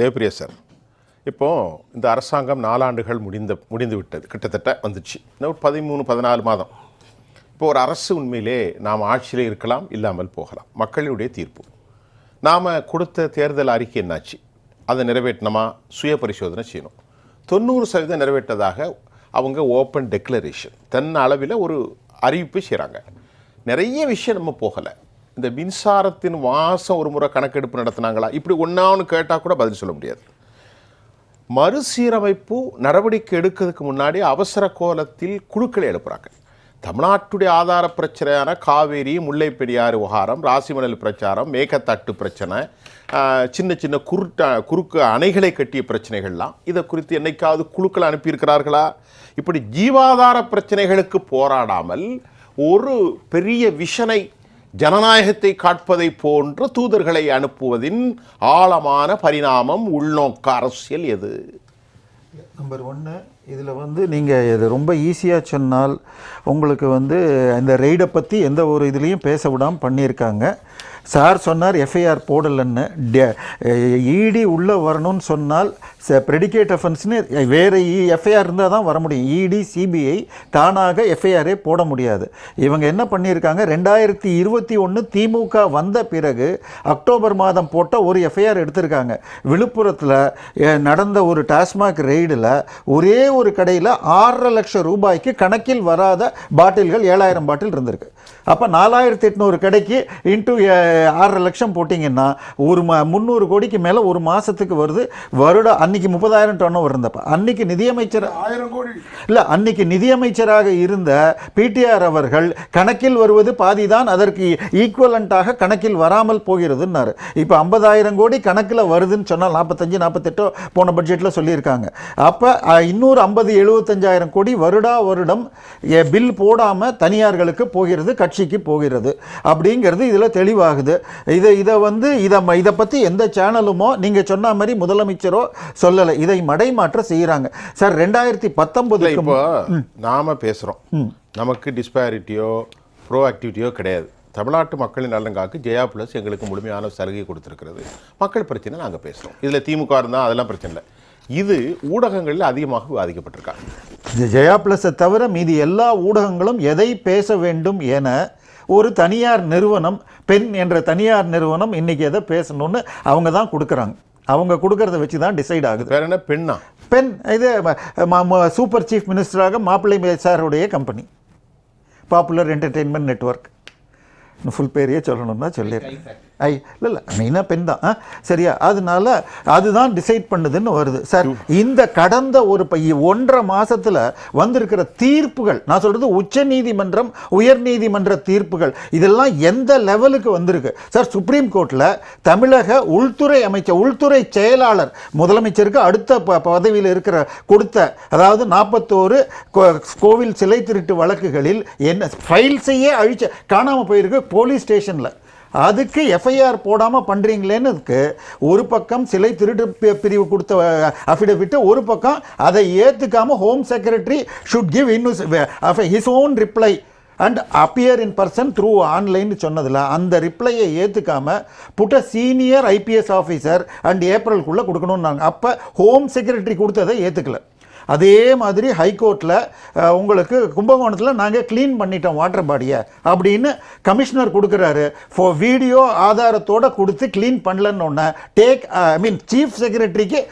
Devapriya sir இப்போது இந்த அரசாங்கம் நாலாண்டுகள் முடிந்த முடிந்து விட்டது கிட்டத்தட்ட வந்துச்சு. இன்னும் ஒரு பதிமூணு பதினாலு மாதம். இப்போ ஒரு அரசு உண்மையிலே நாம் ஆட்சியில் இருக்கலாம் இல்லாமல் போகலாம். மக்களுடைய தீர்ப்பு. நாம் கொடுத்த தேர்தல் அறிக்கை என்னாச்சு? அதை நிறைவேற்றினமா சுய பரிசோதனை செய்யணும். தொண்ணூறு சதவீதம் நிறைவேற்றதாக அவங்க ஓப்பன் டெக்ளரேஷன் தன் அளவில் ஒரு அறிவிப்பு செய்கிறாங்க நிறைய விஷயம் நம்ம போகலை. இந்த மின்சாரத்தின் வாசம் ஒரு முறை கணக்கெடுப்பு நடத்தினாங்களா? இப்படி ஒன்றா ஒன்று கேட்டால் கூட பதில் சொல்ல முடியாது. மறுசீரமைப்பு நடவடிக்கை எடுக்கிறதுக்கு முன்னாடி அவசர கோலத்தில் குழுக்களை எழுப்புறாங்க. தமிழ்நாட்டுடைய ஆதார பிரச்சனையான காவேரி முல்லை பெரியாறு விவகாரம் ராசிமணல் பிரச்சாரம் மேகத்தட்டு பிரச்சனை சின்ன சின்ன குருட்ட குறுக்கு அணைகளை கட்டிய பிரச்சனைகள்லாம் இதை குறித்து என்னைக்காவது குழுக்கள் அனுப்பியிருக்கிறார்களா? இப்படி ஜீவாதார பிரச்சனைகளுக்கு போராடாமல் ஒரு பெரிய விஷனை ஜனநாயகத்தை காட்பதை போன்ற தூதர்களை அனுப்புவதின் ஆழமான பரிணாமம் உள்நோக்க அரசியல் எது? நம்பர் ஒன்று இதில் வந்து நீங்கள் இது ரொம்ப ஈஸியாக சொன்னால் உங்களுக்கு வந்து இந்த ரெய்டை பற்றி எந்த ஒரு இதுலேயும் பேச விடாமல் பண்ணியிருக்காங்க. சார் சொன்னார் எஃப்ஐஆர் போடலைன்னு. இடி உள்ளே வரணும்னு சொன்னால் ப்ரெடிகேட் அஃபென்ஸ்னு வேறு எஃப்ஐஆர் இருந்தால் தான் வர முடியும். இடி சிபிஐ தானாக எஃப்ஐஆரே போட முடியாது. இவங்க என்ன பண்ணியிருக்காங்க ரெண்டாயிரத்தி இருபத்தி ஒன்று திமுக வந்த பிறகு அக்டோபர் மாதம் போட்ட ஒரு எஃப்ஐஆர் எடுத்திருக்காங்க. விழுப்புரத்தில் நடந்த ஒரு டாஸ்மாக் ரெய்டில் ஒரே ஒரு கடையில் ஆறரை லட்சம் ரூபாய்க்கு கணக்கில் வராத பாட்டில்கள் ஏழாயிரம் பாட்டில் இருந்திருக்கு. அப்போ நாலாயிரத்தி எட்நூறு கடைக்கு இன்ட்டு ஆறரை லட்சம் போட்டிங்கன்னா ஒரு ம முந்நூறு கோடிக்கு மேலே ஒரு மாதத்துக்கு வருது. வருடம் அன்னைக்கு முப்பதாயிரம் டன்னு இருந்தப்ப அன்னைக்கு நிதியமைச்சர் ஆயிரம் கோடி. இல்லை அன்னைக்கு நிதியமைச்சராக இருந்த பிடிஆர் அவர்கள் கணக்கில் வருவது பாதிதான். அதற்கு ஈக்குவலண்ட்டாக கணக்கில் வராமல் போகிறதுன்னாரு. இப்போ ஐம்பதாயிரம் கோடி கணக்கில் வருதுன்னு சொன்னால் நாற்பத்தஞ்சு நாற்பத்தெட்டோ போன பட்ஜெட்டில் சொல்லியிருக்காங்க. அப்போ இன்னொரு ஐம்பது எழுபத்தஞ்சாயிரம் கோடி வருடா வருடம் பில் போடாமல் தனியார்களுக்கு போகிறது கட்சிக்கு போகிறது அப்படிங்கிறது இதில் தெளிவாகுது. இதை இதை வந்து இதை இதை பற்றி எந்த சேனலுமோ நீங்கள் சொன்ன மாதிரி முதலமைச்சரோ சொல்லலை. இதை மடைமாற்ற செய்கிறாங்க. சார் ரெண்டாயிரத்தி இப்போ நாம பேசுகிறோம். நமக்கு டிஸ்பாரிட்டியோ ப்ரோ ஆக்டிவிட்டியோ கிடையாது. தமிழ்நாட்டு மக்களின் நலன்காக்கு ஜெயா ப்ளஸ் எங்களுக்கு முழுமையான சலுகை கொடுத்துருக்கிறது. மக்கள் பிரச்சனை நாங்கள் பேசுகிறோம். இதில் திமுக இருந்தால் அதெல்லாம் பிரச்சனை இல்லை. இது ஊடகங்களில் அதிகமாக விவாதிக்கப்பட்டிருக்காங்க இந்த ஜெயா பிளஸை தவிர மீதி எல்லா ஊடகங்களும் எதை பேச வேண்டும் என ஒரு தனியார் நிறுவனம் பெண் என்ற தனியார் நிறுவனம் இன்னைக்கு எதை பேசணும்னு அவங்க தான் கொடுக்குறாங்க. அவங்க கொடுக்கறத வச்சு தான் டிசைட் ஆகுது. வேற என்ன? பெண்ணா? பெண் இது சூப்பர் சீஃப் மினிஸ்டராக மாப்பிள்ளை சாருடைய company popular entertainment network full பேரையே சொல்லணும்னா சொல்லிடுறேன் ஐ இல்லை இல்லை மெயினாக பெண் தான். ஆ, சரியா? அதனால அதுதான் டிசைட் பண்ணுதுன்னு வருது. சார் இந்த கடந்த ஒரு ப- ஒன்றரை மாசத்துல வந்திருக்கிற தீர்ப்புகள் நான் சொல்றது உச்ச நீதிமன்றம் உயர் நீதிமன்ற தீர்ப்புகள் இதெல்லாம் எந்த லெவலுக்கு வந்திருக்கு? சார் சுப்ரீம் கோர்ட்டில் தமிழக உள்துறை அமைச்சர் உள்துறை செயலாளர் முதலமைச்சருக்கு அடுத்த ப- பதவியில் இருக்கிற கொடுத்த அதாவது நாற்பத்தோரு கோவில் சிலை திருட்டு வழக்குகளில் என்ன ஃபைல்ஸையே அழிச்ச காணாமல் போயிருக்கு போலீஸ் ஸ்டேஷனில் அதுக்கு எஃப்ஐஆர் போடாமல் பண்ணுறீங்களேன்னு ஒரு பக்கம் சிலை திருட்டு பி- பிரிவு கொடுத்த அஃபிடவிட்டு ஒரு பக்கம் அதை ஏற்றுக்காமல் ஹோம் செக்ரட்டரி ஷுட் கிவ் இன்னும் his own reply and appear in person through online சொன்னதில் அந்த ரிப்ளையை ஏற்றுக்காம புட்ட சீனியர் ஐபிஎஸ் ஆஃபீஸர் அண்ட் ஏப்ரலுக்குள்ளே கொடுக்கணும்னாங்க. அப்போ ஹோம் செக்ரட்டரி கொடுத்ததை ஏற்றுக்கல அதே மாதிரி ஹைகோர்ட்டில் உங்களுக்கு கும்பகோணத்தில் நாங்கள் க்ளீன் பண்ணிட்டோம் வாட்டர் பாடியை அப்படின்னு கமிஷனர் கொடுக்குறாரு. ஃபோ வீடியோ ஆதாரத்தோட கொடுத்து க்ளீன் பண்ணலன்னு டேக் ஐ மீன் சீஃப் செக்ரட்டரிக்கு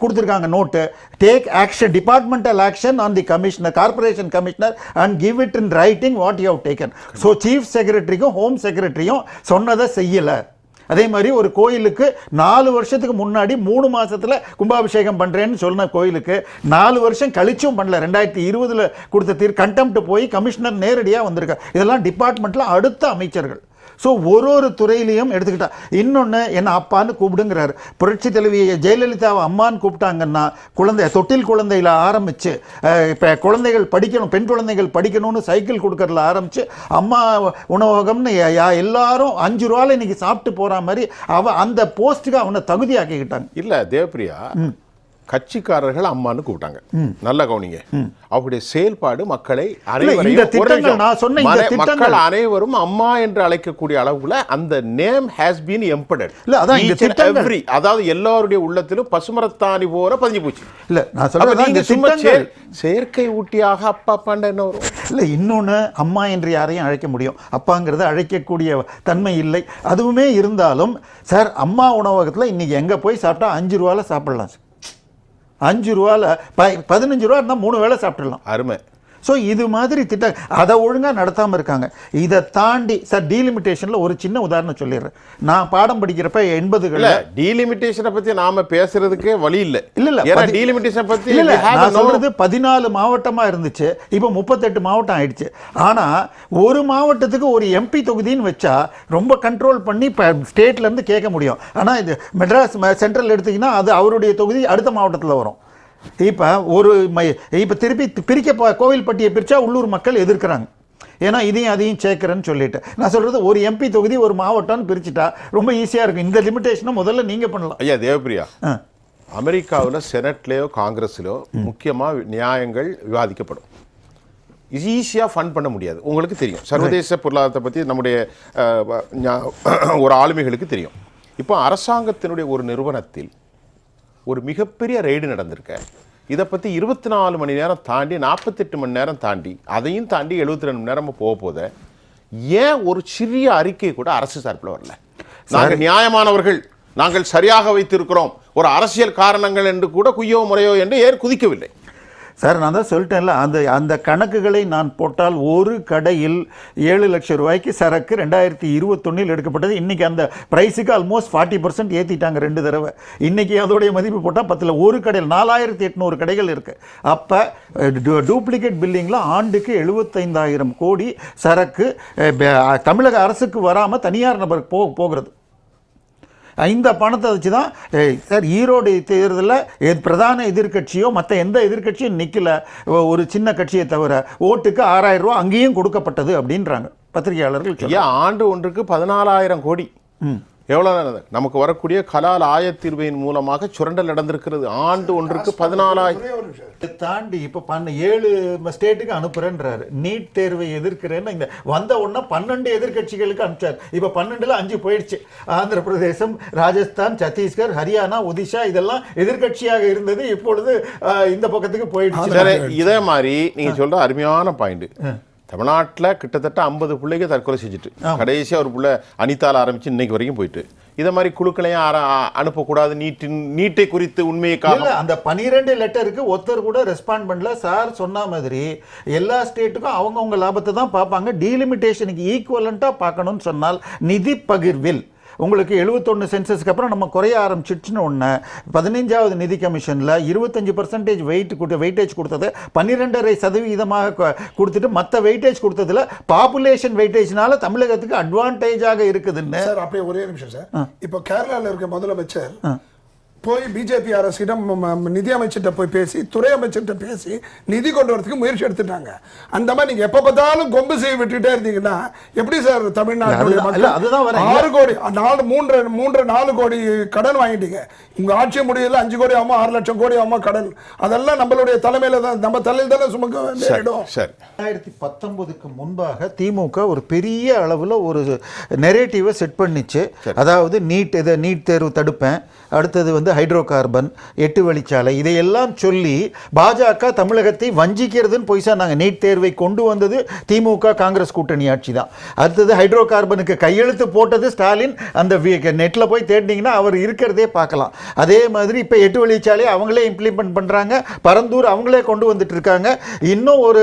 கொடுத்துருக்காங்க note take action departmental action on the commissioner corporation commissioner and give it in writing what you have taken so chief செக்ரட்டரிக்கும் home செக்ரட்டரியும் சொன்னதை செய்யலை. அதே மாதிரி ஒரு கோயிலுக்கு நாலு வருஷத்துக்கு முன்னாடி மூணு மாதத்தில் கும்பாபிஷேகம் பண்ணுறேன்னு சொன்ன கோயிலுக்கு நாலு வருஷம் கழிச்சும் பண்ணல. ரெண்டாயிரத்தி இருபதில் கொடுத்த தீர் கண்டெம்ட் போய் கமிஷனர் நேரடியாக வந்திருக்கார். இதெல்லாம் டிபார்ட்மெண்ட்டில் அடுத்த அமைச்சர்கள். ஸோ ஒரு ஒரு துறையிலையும் எடுத்துக்கிட்டா இன்னொன்று என்ன அப்பான்னு கூப்பிடுங்கிறாரு. புரட்சி தலைவி ஜெயலலிதாவை அம்மான்னு கூப்பிட்டாங்கன்னா குழந்தை தொட்டில் குழந்தையில ஆரம்பிச்சு இப்போ குழந்தைகள் படிக்கணும் பெண் குழந்தைகள் படிக்கணும்னு சைக்கிள் கொடுக்கறதுல ஆரம்பிச்சு அம்மா உணவகம்னு யா- எல்லாரும் அஞ்சு ரூபால இன்னைக்கு சாப்பிட்டு போற மாதிரி அவ அந்த போஸ்ட்டுக்கு அவனை தகுதியாக்கிக்கிட்டாங்க. இல்லை தேவப்பிரியா கட்சிக்காரர்கள் அம்மான்னு கூப்பிட்டாங்க. நல்ல கவனிங்க. அவருடைய செயல்பாடு மக்களை அனைவரையும். மக்கள் அனைவரும் அம்மா என்று அழைக்கக்கூடிய அளவுல அந்த நேம் ஹேஸ் பீன் எம்படட் இல்ல, அதான் இந்த திட்டங்கள். அதாவது எல்லாருடைய உள்ளத்திலும் பசுமரத்தாணி போல பதிஞ்சு போச்சு. இல்ல நான் இந்த சும்மா செயற்கை ஊட்டியாக அப்பா அப்பாண்ட என்ன வரும்? இல்லை இன்னொன்று அம்மா என்று யாரையும் அழைக்க முடியும். அப்பாங்கிறத அழைக்கக்கூடிய தன்மை இல்லை. அதுவுமே இருந்தாலும் சார் அம்மா உணவகத்தில் இன்னைக்கு எங்கே போய் சாப்பிட்டா அஞ்சு ரூபாவில் சாப்பிடலாம் சார். அஞ்சு ரூபாவில் ப பதினஞ்சு ரூபா இருந்தால் மூணு வேளை சாப்பிடலாம் அருமை. ஸோ இது மாதிரி திட்டம் அதை ஒழுங்காக நடத்தாமல் இருக்காங்க. இதை தாண்டி சார் டீலிமிட்டேஷனில் ஒரு சின்ன உதாரணம் சொல்லிடுறேன். நான் பாடம் படிக்கிறப்ப எண்பதுகளில் டீலிமிட்டேஷனை பத்தி நாம பேசுறதுக்கே வழி இல்ல. இல்ல, இல்ல, ஏன்னா டீலிமிட்டேஷன் பத்தி இல்ல, நான் சொல்றது பதினாலு மாவட்டமா இருந்துச்சு. இப்போ முப்பத்தெட்டு மாவட்டம் ஆயிடுச்சு. ஆனா ஒரு மாவட்டத்துக்கு ஒரு எம்பி தொகுதின்னு வச்சா ரொம்ப கண்ட்ரோல் பண்ணி இப்போ ஸ்டேட்ல இருந்து கேட்க முடியும். ஆனா இது மெட்ராஸ் சென்ட்ரல் எடுத்தீங்கன்னா அது அவருடைய தொகுதி அடுத்த மாவட்டத்தில் வரும். இப்போ ஒரு இப்போ திருப்பி பிரிக்க கோவில்பட்டியை பிரிச்சா உள்ளூர் மக்கள் எதிர்க்கிறாங்க. ஏன்னா இதையும் அதையும் சேர்க்குறேன்னு சொல்லிட்டு. நான் சொல்றது ஒரு எம்பி தொகுதி ஒரு மாவட்டம்னு பிரிச்சுட்டா ரொம்ப ஈஸியாக இருக்கும். இந்த லிமிட்டேஷனை முதல்ல நீங்க பண்ணலாம். ஐயா தேவப்பிரியா அமெரிக்காவுல செனட்லயோ காங்கிரஸ்லயோ முக்கியமா நியாயங்கள் விவாதிக்கப்படும். இது ஈஸியாக ஃபண்ட் பண்ண முடியாது. உங்களுக்கு தெரியும். சர்வதேச பொருளாதாரத்தை பற்றி நம்முடைய ஒரு ஆளுமைகளுக்கு தெரியும். இப்போ அரசாங்கத்தினுடைய ஒரு நிறுவனத்தில் ஒரு மிகப்பெரிய ரெய்டு நடந்திருக்க. இதை பற்றி இருபத்தி நாலு மணி நேரம் தாண்டி நாற்பத்தெட்டு மணி நேரம் தாண்டி அதையும் தாண்டி எழுபத்தி ரெண்டு மணி நேரம் போக போத ஏன் ஒரு சிறிய அறிக்கை கூட அரசு சார்பில் வரல? நாங்கள் நியாயமானவர்கள் நாங்கள் சரியாக வைத்திருக்கிறோம். ஒரு அரசியல் காரணங்கள் என்று கூட குய்யோ முறையோ என்று ஏன் குதிக்கவில்லை? சார் நான் தான் சொல்லிட்டேன்ல அந்த அந்த கணக்குகளை நான் போட்டால் ஒரு கடையில் ஏழு லட்சம் ரூபாய்க்கு சரக்கு ரெண்டாயிரத்தி இருபத்தொன்னில் எடுக்கப்பட்டது. இன்றைக்கி அந்த ப்ரைஸுக்கு ஆல்மோஸ்ட் ஃபார்ட்டி பர்சன்ட் ஏற்றிட்டாங்க ரெண்டு தடவை. இன்றைக்கி அதோடைய மதிப்பு போட்டால் பத்தில் ஒரு கடையில் நாலாயிரத்தி எட்நூறு கடைகள் இருக்குது அப்போ டூப்ளிகேட் பில்லிங்கில் ஆண்டுக்கு எழுபத்தைந்தாயிரம் கோடி சரக்கு தமிழக அரசுக்கு வராமல் தனியார் நபருக்கு போ போகிறது. இந்த பணத்தை வச்சு தான் சார் ஈரோடு தேர்தலில் பிரதான எதிர்க்கட்சியோ மற்ற எந்த எதிர்க்கட்சியும் நிற்கல ஒரு சின்ன கட்சியை தவிர ஓட்டுக்கு ஆறாயிரம் ரூபா அங்கேயும் கொடுக்கப்பட்டது அப்படின்றாங்க பத்திரிகையாளர்கள். ஐயா ஆண்டு ஒன்றுக்கு பதினாலாயிரம் கோடி எவ்வளோ நமக்கு வரக்கூடிய கலால் ஆயத்தீர்வையின் மூலமாக சுரண்டல் நடந்திருக்கிறது. ஆண்டு ஒன்றுக்கு பதினாலாயிரம் தாண்டி இப்போ பண்ண ஏழு ஸ்டேட்டுக்கு அனுப்புறேன்றாரு. நீட் தேர்வை எதிர்க்கிறேன்னு இந்த வந்த உடனே பன்னெண்டு எதிர்க்கட்சிகளுக்கு அனுப்பிச்சார். இப்போ பன்னெண்டுல அஞ்சு போயிடுச்சு. ஆந்திர பிரதேசம் ராஜஸ்தான் சத்தீஸ்கர் ஹரியானா ஒடிஷா இதெல்லாம் எதிர்க்கட்சியாக இருந்தது. இப்பொழுது இந்த பக்கத்துக்கு போயிடுச்சு. இதே மாதிரி நீங்க சொல்ற அருமையான பாயிண்ட் தமிழ்நாட்டுல கிட்டத்தட்ட ஐம்பது பிள்ளைங்க தற்கொலை செஞ்சுட்டு. கடைசியா ஒரு புள்ள அனிதால ஆரம்பிச்சு இன்னைக்கு வரைக்கும் போயிட்டு. இதை மாதிரி குழுக்களையும் அனுப்பக்கூடாது. நீட்டின் நீட்டை குறித்து உண்மையை காரணம் அந்த பனிரெண்டு லெட்டருக்கு ஒருத்தர் கூட ரெஸ்பாண்ட் பண்ணல. சார் சொன்ன மாதிரி எல்லா ஸ்டேட்டுக்கும் அவங்கவுங்க லாபத்தை தான் பார்ப்பாங்க. டீலிமிட்டேஷனுக்கு ஈக்குவலண்ட்டாக பார்க்கணும்னு சொன்னால் நிதி பகிர்வில். உங்களுக்கு எழுபத்தொன்று சென்சஸ்க்கு அப்புறம் நம்ம குறைய ஆரம்பிச்சிடுச்சுன்னு ஒன்று பதினைஞ்சாவது நிதி கமிஷனில் இருபத்தஞ்சு பர்சன்டேஜ் வெயிட் கொடுத்த வெயிட்டேஜ் கொடுத்தது பன்னிரெண்டரை சதவீதமாக கொடுத்துட்டு மற்ற வெயிட்டேஜ் கொடுத்ததுல பாப்புலேஷன் வெயிட்டேஜ்னால தமிழகத்துக்கு அட்வான்டேஜாக இருக்குதுன்னு. சார் அப்படியே ஒரே நிமிஷம் சார். இப்போ கேரளால இருக்க முதலமைச்சர் போய் பிஜேபி அரசிடம் நிதி அமைச்சர்கிட்ட போய் பேசி துறை அமைச்சர்கிட்ட பேசி நிதி கொண்டு வரதுக்கு முயற்சி எடுத்துட்டாங்க. அந்த மாதிரி நீங்க எப்ப பார்த்தாலும் கொம்பு செய்ய விட்டுட்டே இருந்தீங்கன்னா எப்படி சார் தமிழ்நாட்டுடைய அதுதான், இல்ல, அதுதான் வரேன். மக்கள் ஆறு கோடி நாலு மூன்று மூன்று நாலு கோடி கடன் வாங்கிட்டீங்க. உங்க ஆட்சி முடியல அஞ்சு கோடி ஆகுமா ஆறு லட்சம் கோடி ஆகுமா கடன். அதெல்லாம் நம்மளுடைய தலைமையில தான் நம்ம தலையில தானே சுமக்க வேண்டிய சரி இடம் சரி. ரெண்டாயிரத்தி பத்தொன்பதுக்கு முன்பாக திமுக ஒரு பெரிய அளவில் ஒரு நெரேட்டிவை செட் பண்ணிச்சு. அதாவது நீட் இதை நீட் தேர்வு தடுப்பேன். அடுத்தது வந்து ஹைட்ரோ கார்பன் எட்டு வழிச்சாலை இதையெல்லாம் சொல்லி பாஜக தமிழகத்தை வஞ்சிக்கிறதுன்னு பொய்சா நாங்கள் நீட் தேர்வை கொண்டு வந்தது திமுக காங்கிரஸ் கூட்டணி ஆட்சி தான். அடுத்தது ஹைட்ரோ கார்பனுக்கு கையெழுத்து போட்டது ஸ்டாலின். அந்த நெட்டில் போய் தேடினீங்கன்னா அவர் இருக்கிறதே பார்க்கலாம். அதே மாதிரி இப்போ எட்டு வழிச்சாலை அவங்களே இம்ப்ளிமெண்ட் பண்ணுறாங்க பரந்தூர் அவங்களே கொண்டு வந்துட்டு இருக்காங்க. இன்னும் ஒரு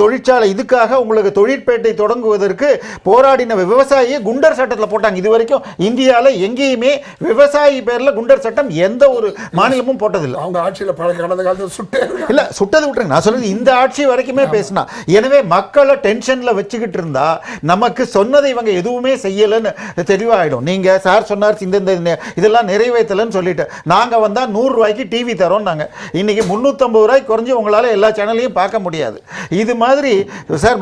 தொழிற்சாலை இதுக்காக உங்களுக்கு தொழிற்பேட்டை தொடங்குவதற்கு போராடின விவசாயியை குண்டர் சட்டத்தில் போட்டாங்க. இது வரைக்கும் இந்தியாவில் எங்கேயுமே விவசாயி பேரில் குண்டர் சட்டம் எந்த ஒரு மாநிலமும் போட்டதில்லை. அவங்க ஆட்சியில பழ கடந்த காலத்தில் சுட்டே. இல்ல சுட்டது விட்டுருங்க. நான் சொல்றது இந்த ஆட்சி வரைக்குமே பேசினா. எனவே மக்களை டென்ஷன்ல வச்சுக்கிட்டு இருந்தா நமக்கு சொன்னதை இவங்க எதுவுமே செய்யலைன்னு தெளிவாயிடும் நீங்க சார் சொன்னார் இந்த இதெல்லாம் நிறைவேற்றலைன்னு சொல்லிட்டு. நாங்க வந்தா நூறு ரூபாய்க்கு டிவி தரோம் நாங்க. இன்னைக்கு முந்நூற்றம்பது ரூபாய் குறைஞ்சி உங்களால எல்லா சேனலையும் பார்க்க முடியாது. இது மாதிரி சார்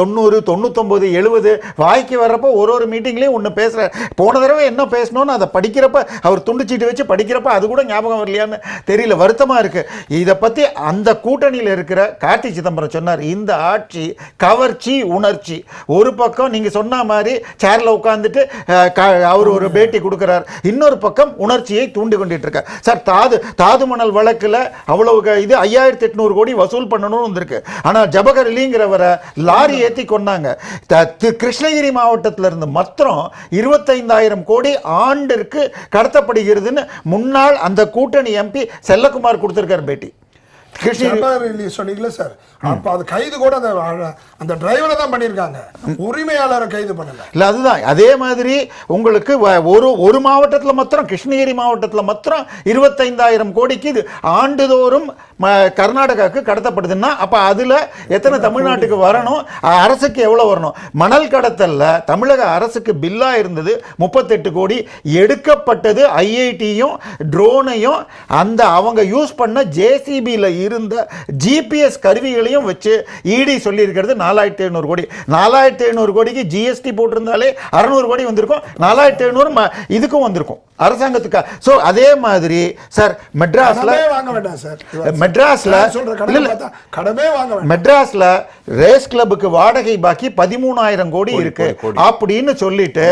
தொண்ணூறு தொண்ணூத்தொம்பது எழுபது வாய்க்கு வர்றப்போ ஒரு ஒரு மீட்டிங்லேயும் ஒன்று பேசுகிறேன் போன தடவை என்ன பேசணும்னு அதை படிக்கிறப்ப அவர் துண்டுச்சீட்டு வச்சு படி படிக்கிறப்ப அது கூட ஞாபகம் வரலையான்னு தெரியல வருத்தமாக இருக்குது இதை பற்றி அந்த கூட்டணியில் இருக்கிற கார்த்தி சிதம்பரம் சொன்னார் இந்த ஆட்சி கவர்ச்சி உணர்ச்சி. ஒரு பக்கம் நீங்கள் சொன்ன மாதிரி சேரில் உட்காந்துட்டு அவர் ஒரு பேட்டி கொடுக்குறார். இன்னொரு பக்கம் உணர்ச்சியை தூண்டி கொண்டுட்டு இருக்கார் சார் தாது தாது மணல் வழக்கில் அவ்வளவு க- இது ஐயாயிரத்தி எட்நூறு கோடி வசூல் பண்ணணும்னு வந்திருக்கு. ஆனால் ஜபகர் அலிங்கிறவரை லாரி ஏற்றி கொண்டாங்க த- கிருஷ்ணகிரி மாவட்டத்தில் இருந்து மாத்திரம் இருபத்தைந்தாயிரம் கோடி ஆண்டிற்கு கடத்தப்படுகிறதுன்னு முன்னாள் அந்த கூட்டணி எம்பி செல்லகுமார் கொடுத்துருக்கார் பேட்டி. கிருஷ்ணகிரி சொன்னீங்களே சார். அப்ப அது கைது கூட அந்த அந்த டிரைவரை தான் பண்ணியிருக்காங்க. உரிமையாளரை கைது பண்ணல. இல்லை அதுதான். அதே மாதிரி உங்களுக்கு ஒரு ஒரு மாவட்டத்தில் மாத்திரம் கிருஷ்ணகிரி மாவட்டத்தில் மாத்திரம் இருபத்தைந்தாயிரம் கோடிக்கு இது ஆண்டுதோறும் கர்நாடகாவுக்கு கடத்தப்படுதுன்னா அப்போ அதில் எத்தனை தமிழ்நாட்டுக்கு வரணும்? அரசுக்கு எவ்வளோ வரணும்? மணல் கடத்தல்ல தமிழக அரசுக்கு பில்லாக இருந்தது முப்பத்தெட்டு கோடி. எடுக்கப்பட்டது ஐஐடியும் ட்ரோனையும் அந்த அவங்க யூஸ் பண்ண ஜேசிபியில் இருந்த ஜிபிஎஸ் கருவிகளையும் வச்சு இடி சொல்லியிருக்கிறது நாலாயிரத்தி எழுநூறு கோடி. நாலாயிரத்தி எழுநூறு கோடிக்கு ஜிஎஸ்டி போட்டிருந்தாலே அறநூறு கோடி வந்திருக்கும். நாலாயிரத்தி எழுநூறு ம- இதுக்கும் வந்திருக்கும். அரசாங்கத்துக்கு. ஸோ அதே மாதிரி சார் மெட்ராஸில் வாங்க வேண்டாம் சார் மெட்ராஸ்ல கடமை வாங்க வேண்டாம். மெட்ராஸ்ல ரேஸ் கிளப்புக்கு வாடகை பாக்கி பதிமூணாயிரம் கோடி இருக்கு. அப்படின்னு சொல்லிட்டு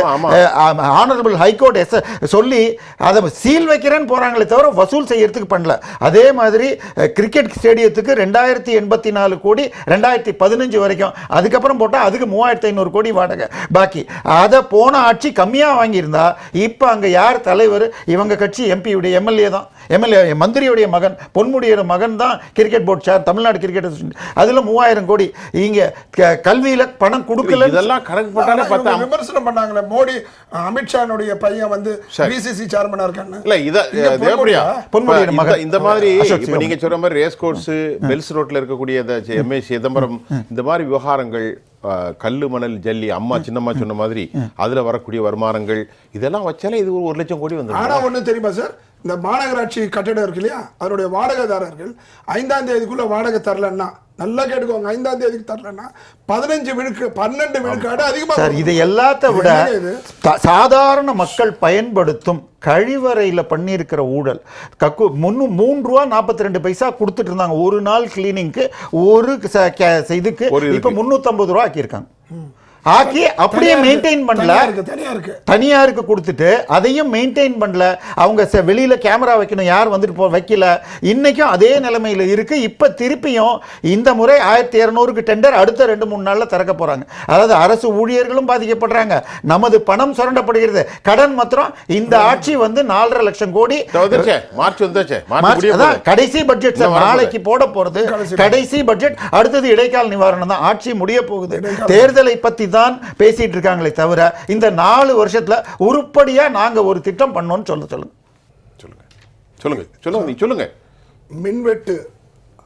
ஆனரபிள் ஹைகோர்ட் எஸ் சொல்லி அதை சீல் வைக்கிறேன்னு போறாங்களே தவிர வசூல் செய்யறதுக்கு பண்ணல. அதே மாதிரி அஹ், கிரிக்கெட் ஸ்டேடியத்துக்கு ரெண்டாயிரத்தி எண்பத்தி நாலு கோடி ரெண்டாயிரத்தி பதினஞ்சு வரைக்கும். அதுக்கப்புறம் போட்டா அதுக்கு மூவாயிரத்தி ஐநூறு கோடி வாடகை. பாக்கி அதை போன ஆட்சி கம்மியா வாங்கியிருந்தா இப்போ அங்க யார் தலைவர்? இவங்க கட்சி எம்பியுடைய எம்எல்ஏ தான். எம்எல்ஏ மந்திரியுடைய மகன் பொன்முடியோட மகன் தான் cricket board sir Tamil Nadu cricket அதுல மூவாயிரம் கோடி. இங்க க- கல்வியில பணம் கொடுக்கல. இதெல்லாம் கணக்கு போட்டாலே பார்த்தா விமர்சனம் பண்ணாங்களே மோடி அமித்ஷானுடைய பையன் வந்து. பிசிசி சேர்மனா இருக்கான்னு. இல்ல இத பொன்முடியோட மகன். இந்த- மாதிரி அசோக் இப்ப சிவம். நீங்க சொல்ற மாதிரி ரேஸ் கோர்ஸ் பெல்ஸ் ரோட்ல இருக்கக்கூடிய இந்த எம்ஏ சிதம்பரம் இந்த மாதிரி விவகாரங்கள் கல்லு மணல் ஜல்லி அம்மா சின்னம்மா சொன்ன மாதிரி அதுல வரக்கூடிய வருமானங்கள் இதெல்லாம் வச்சாலே இது ஒரு லட்சம் கோடி ஆனா வந்துடும் ஒண்ணு தெரியுமா சார்? இந்த மாநகராட்சி கட்டிடம் இருக்கு இல்லையா? அதனுடைய வாடகைதாரர்கள் ஐந்தாம் தேதிக்குள்ள வாடகை தரலன்னா நல்லா கேட்டுக்கோங்க ஐந்தாம் தேதிக்கு தரலன்னா பதினஞ்சு விழுக்கு பன்னெண்டு விழுக்காடு அதிகமா சார் இதை எல்லாத்த விட சாதாரண மக்கள் பயன்படுத்தும் கழிவறையில பண்ணியிருக்கிற ஊழல். கக்கு முன்னு மூன்று ரூபா நாற்பத்தி ரெண்டு பைசா கொடுத்துட்டு இருந்தாங்க. ஒரு நாள் கிளீனிங்க்கு ஒரு இதுக்கு. இப்போ முந்நூற்றம்பது ரூபா ஆக்கியிருக்காங்க. ஆக்கி அப்படியே தனியா இருக்கு, மெயின்டைன் பண்ணல. தனியா இருக்கு தனியா இருக்கு. தனியாருக்கு கொடுத்துட்டு அதையும் மெயின்டைன் பண்ணல. அவங்க செ- வெளியில கேமரா வைக்கணும் யார் வந்துட்டு போ வைக்கல. இன்னைக்கும் அதே நிலைமையில இருக்கு. இப்ப திருப்பியும் இந்த முறை ஆயிரத்தி இரநூறுக்கு டெண்டர் அடுத்த ரெண்டு மூணு நாள்ல திறக்க போறாங்க. அதாவது அரசு ஊழியர்களும் பாதிக்கப்படுறாங்க. நமது பணம் சுரண்டப்படுகிறது. கடன் மாத்திரம் இந்த ஆட்சி வந்து நாலரை லட்சம் கோடி. மார்ச் வந்துச்சே. கடைசி பட்ஜெட். நாளைக்கு போட போறது கடைசி பட்ஜெட் அடுத்தது இடைக்கால நிவாரணம் தான் ஆட்சி முடிய போகுது. தேர்தலை பத்தி தான் பேசிட்டு இருக்காங்களே தவிர இந்த நாலு வருஷத்துல உருப்படியா நாங்க ஒரு திட்டம் பண்ணோம்னு சொல்ல சொல்லுங்க. சொல்லுங்க. சொல்லுங்க. சொல்லுங்க மின்வெட்டு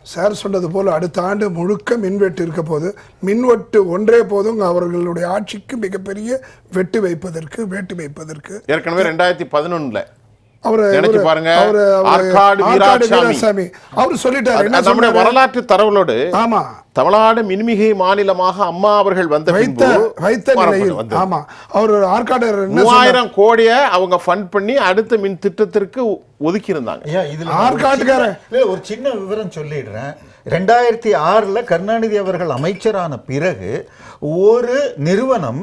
சார் சொன்னது போல அடுத்த ஆண்டு முழுக்க மின்வெட்டு இருக்க போது மின்வெட்டு ஒன்றே போதும் அவர்களுடைய ஆட்சிக்கு மிகப்பெரிய வெட்டு வைப்பதற்கு வேட்டு வைப்பதற்கு. ஏற்கனவே ரெண்டாயிரத்தி பதினொன்னுல. அவரு பாருங்க. அவரு ஆற்காடு வீராசாமி. அவர் சொல்லிட்டாரு நம்முடைய? வரலாற்று தரவுகளோடு ஆமா. தமிழ்நாடு மின்மிகை மாநிலமாக அம்மா அவர்கள் வந்த வைத்த பின்பு வைத்த நிலையில். ஆமா அவர் ஆற்காடு? மூவாயிரம் கோடியை அவங்க ஃபண்ட் பண்ணி அடுத்த மின் திட்டத்திற்கு ஒதுக்கி இருந்தாங்க இதுல ஆற்காட்டுக்காரன். இல்ல ஒரு சின்ன விவரம் சொல்லிடுறேன் ரெண்டாயிரத்தி ஆறுல கருணாநிதி அவர்கள் அமைச்சரான பிறகு ஒரு நிறுவனம்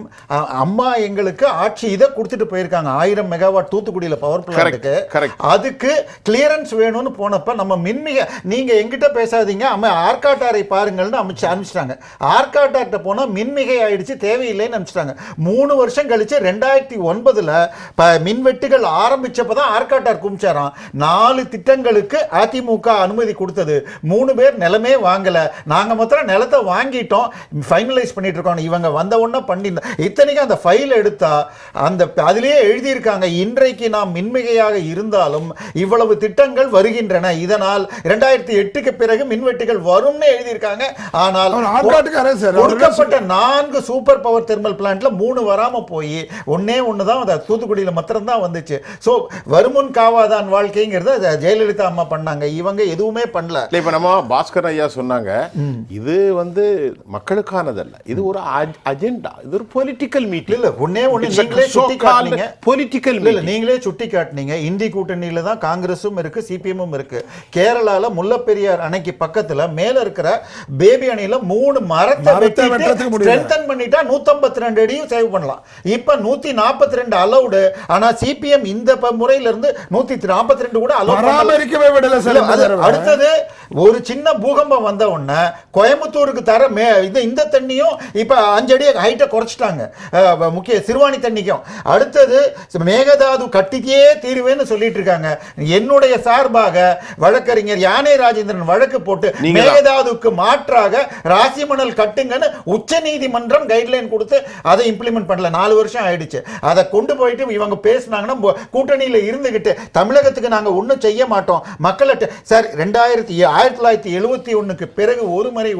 அம்மா எங்களுக்கு ஆட்சி இதை கொடுத்துட்டு போயிருக்காங்க ஆயிரம் மெகாவாட் தூத்துக்குடியில பவர் பிளான்ட்டுக்கு correct. அதுக்கு கிளியரன்ஸ் வேணும்னு போனப்ப நம்ம மின்மிக நீங்க எங்கிட்ட பேசாதீங்க அம்மா ஆற்காட்டாரை பாருங்கள்னு அமைச்சு அனுப்பிச்சிட்டாங்க ஆற்காட்டார்ட்ட போனால் மின்மிகை ஆயிடுச்சு தேவையில்லைன்னு அனுப்பிச்சிட்டாங்க மூணு வருஷம் கழித்து ரெண்டாயிரத்தி ஒன்பதில் இப்போ மின்வெட்டுகள் ஆரம்பிச்சப்பதான் ஆற்காட்டார் குமிச்சாராம் நாலு திட்டங்களுக்கு அதிமுக அனுமதி கொடுத்தது. மூணு பேர் நிலமே வாங்கலை. நாங்கள் மொத்தம் நிலத்தை வாங்கிட்டோம். ஃபைனலைஸ் பண்ணிட்டு இருக்கோம். இவங்க வந்த உடனே பண்ணி இத்தனைக்கும் அந்த ஃபைல் எடுத்தால் அந்த அதிலேயே எழுதியிருக்காங்க இன்றைக்கு நாம் மின்மிகையாக இருந்தாலும் இவ்வளவு திட்டங்கள் வருகின்றன. இதனால் இரண்டாயிரத்தி எட்டுக்கு பிறகு மின்வெட்டுகள் வரும்னு எழுதியிருக்காங்க. ஆனால் கொடுக்கப்பட்ட நான்கு சூப்பர் பவர் தெர்மல் பிளான்ட்ல மூணு வராம போய் ஒண்ணே ஒன்று தான் அது தூத்துக்குடியில் மாத்திரம் தான் வந்துச்சு. ஸோ வருமுன் காவாதான் வாழ்க்கைங்கிறத ஜெயலலிதா அம்மா பண்ணாங்க. இவங்க எதுவுமே பண்ணல. இப்போ நம்ம பாஸ்கர் ஐயா சொன்னாங்க இது வந்து மக்களுக்கானதல்ல. இது ஒரு அஜெண்டா. இது ஒரு பொலிட்டிக்கல் மீட்டிங் இல்ல ஒண்ணே ஒண்ணு நீங்களே சுட்டி காட்டுனீங்க. பொலிட்டிக்கல் இல்ல நீங்களே சுட்டி காட்டுனீங்க. இந்தி கூட்டணியில தான் காங்கிரஸும் இருக்கு சிபிஎம்மும் இருக்கு. கேரளால முல்லப்பெரியார் அணைக்கு பக்கத்துல மேல இருக்கிற பேபி அணையில மூணு மரத்தை. ஸ்ட்ரென்தன் பண்ணிட்டா 152 ரெண்டு அடியும் சேவ் பண்ணலாம் இப்ப 142 ரெண்டு அலௌடு ஆனா சிபிஎம் இந்த ப- முறையில இருந்து 142 ரெண்டு கூட. பராமரிக்கவே விடல அடுத்தது ஒரு சின்ன பூகம்பம் வந்த உடனே கோயம்புத்தூருக்கு தர மே இது இந்த தண்ணியும் இப்ப அஞ்சு அடி ஹைட்டை குறைச்சிட்டாங்க முக்கிய சிறுவாணி தண்ணிக்கும் அடுத்தது மேகதாது கட்டிக்கே தீருவேன்னு சொல்லிட்டு இருக்காங்க என்னுடைய சார்பாக வழக்கறிஞர் யானை ராஜேந்திரன் வழக்கு போட்டு நீங்க தான். மேகதாதுக்கு மாற்றாக ராசிமணல் கட்டுங்கன்னு உச்ச நீதிமன்றம் கைட்லைன் கொடுத்து அதை இம்ப்ளிமெண்ட் பண்ணல. நாலு வருஷம் ஆயிடுச்சு. அதை கொண்டு போயிட்டு இவங்க பேசுனாங்கன்னா கூட்டணியில இருந்துகிட்டு தமிழகத்துக்கு நாங்க ஒண்ணும் செய்ய மாட்டோம். மக்கள்கிட்ட சார் ரெண்டாயிரத்தி ஆயிரத்தி தொள்ளாயிரத்தி எழுபத்தி ஒண்ணுக்கு பிறகு ஒரு முறை.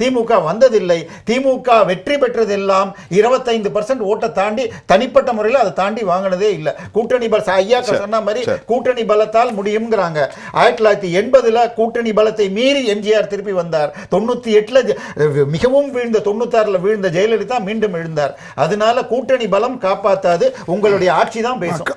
திமுக வந்ததில்லை. திமுக வெற்றி பெற்றதெல்லாம் இருபத்தைந்து பர்சன்ட் ஓட்டை தாண்டி தனிப்பட்ட முறையில் அதை தாண்டி வாங்கினதே இல்லை. கூட்டணி பல ஐயா சொன்ன மாதிரி. கூட்டணி பலத்தால் முடியுங்கிறாங்க ஆயிரத்தி தொள்ளாயிரத்தி எண்பதுல கூட்டணி பலத்தை மீறி எம்ஜிஆர் திருப்பி வந்தார். தொண்ணூத்தி எட்டுல மிகவும் வீழ்ந்த தொண்ணூத்தாறுல வீழ்ந்த ஜெயலலிதா மீண்டும் எழுந்தார். அதனால கூட்டணி பலம் காப்பாற்றாது உங்களுடைய ஆட்சி தான் பேசும்.